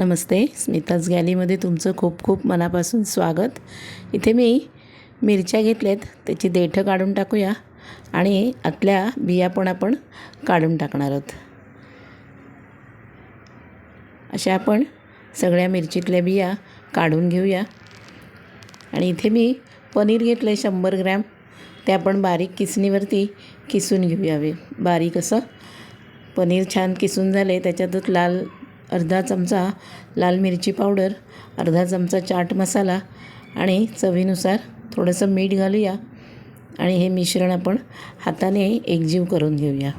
नमस्ते स्मिताज गॅलीमध्ये तुमचं खूप खूप मनापासून स्वागत. इथे मी मिरच्या घेतल्यात त्याची देठं काढून टाकूया आणि आतल्या बिया पण आपण काढून टाकणार आहोत. अशा आपण सगळ्या मिरचीतल्या बिया काढून घेऊया. आणि इथे मी पनीर घेतलं आहे शंभर ग्रॅम ते आपण बारीक किसणीवरती किसून घेऊया वे बारीक असं पनीर छान किसून झाले त्याच्यातच लाल अर्धा चमचा लाल मिरची पावडर अर्धा चमचा चाट मसाला आणि चवीनुसार थोडंसं मीठ घालूया. आणि हे मिश्रण आपण हाताने एकजीव करून घेऊया.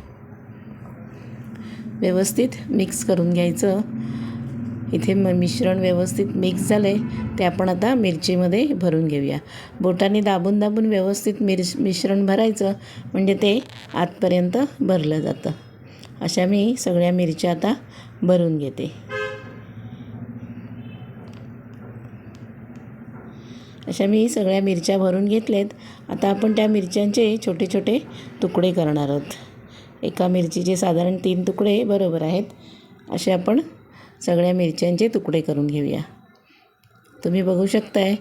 व्यवस्थित मिक्स करून घ्यायचं. इथे म मिश्रण व्यवस्थित मिक्स झालं आहे ते आपण आता मिरचीमध्ये भरून घेऊया. बोटाने दाबून दाबून व्यवस्थित मिर मिश्रण भरायचं म्हणजे ते आतपर्यंत भरलं जातं. अशा मी सगळ्या मिरच्या आता भरून घेते. अशा मी सगळ्या मिरच्या भरून घेतल्यात आता आपण त्या मिरच्यांचे छोटे छोटे तुकडे करणार आहोत. एका मिरचीचे साधारण तीन तुकडे बरोबर आहेत. असे आपण सगळ्या मिरच्यांचे तुकडे करून घेऊया. तुम्ही बघू शकताय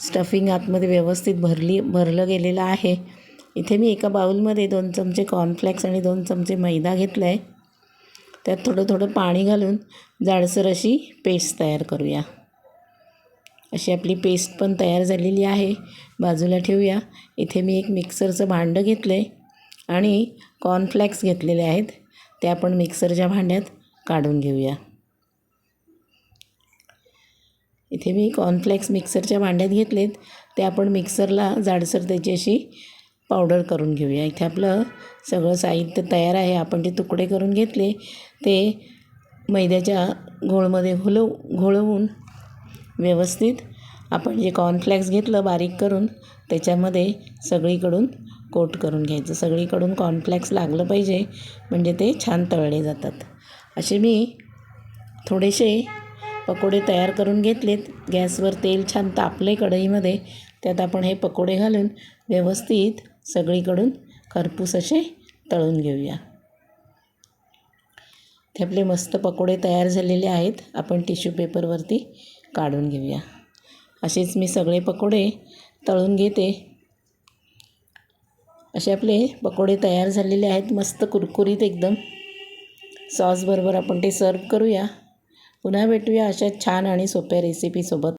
स्टफिंग आतमध्ये व्यवस्थित भरली भरलं गेलेलं आहे. इथे मी एका बाऊलमध्ये दोन चमचे कॉर्नफ्लेक्स आणि दोन चमचे मैदा घेतला आहे त्यात थोडं थोडं पाणी घालून जाडसर अशी पेस्ट तयार करूया. अशी आपली पेस्ट पण तयार झालेली आहे. बाजूला ठेवूया. इथे मी एक मिक्सरचं भांडं घेतलं आहे आणि कॉर्नफ्लेक्स घेतलेले आहेत. ते आपण मिक्सरच्या भांड्यात काढून घेऊया. इथे मी कॉर्नफ्लेक्स मिक्सरच्या भांड्यात घेतलेत. ते आपण मिक्सरला जाडसर त्याची अशी पावडर करून घेऊया. इथे आपलं सगळं साहित्य तयार आहे. आपण जे तुकडे करून घेतले ते मैद्याच्या घोळमध्ये घोलव घोळवून व्यवस्थित आपण जे कॉर्नफ्लेक्स घेतलं बारीक करून त्याच्यामध्ये सगळीकडून कोट करून घ्यायचं. सगळीकडून कॉर्नफ्लेक्स लागलं पाहिजे म्हणजे ते छान तळले जातात. असे मी थोडेसे पकोडे तयार करून घेतलेत. गॅसवर तेल छान तापले कढईमध्ये. त्यात आपण हे पकोडे घालून व्यवस्थित सगळीकडून खरपूस असे तळून घेऊया. ते आपले मस्त पकोडे तयार झालेले आहेत. आपण टिश्यू पेपरवरती काढून घेऊया. असेच मी सगळे पकोडे तळून घेते. असे आपले पकोडे तयार झालेले आहेत. मस्त कुरकुरीत एकदम. सॉसबरोबर आपण ते सर्व करूया. पुन्हा भेटूया अशा छान आणि सोप्या रेसिपीसोबत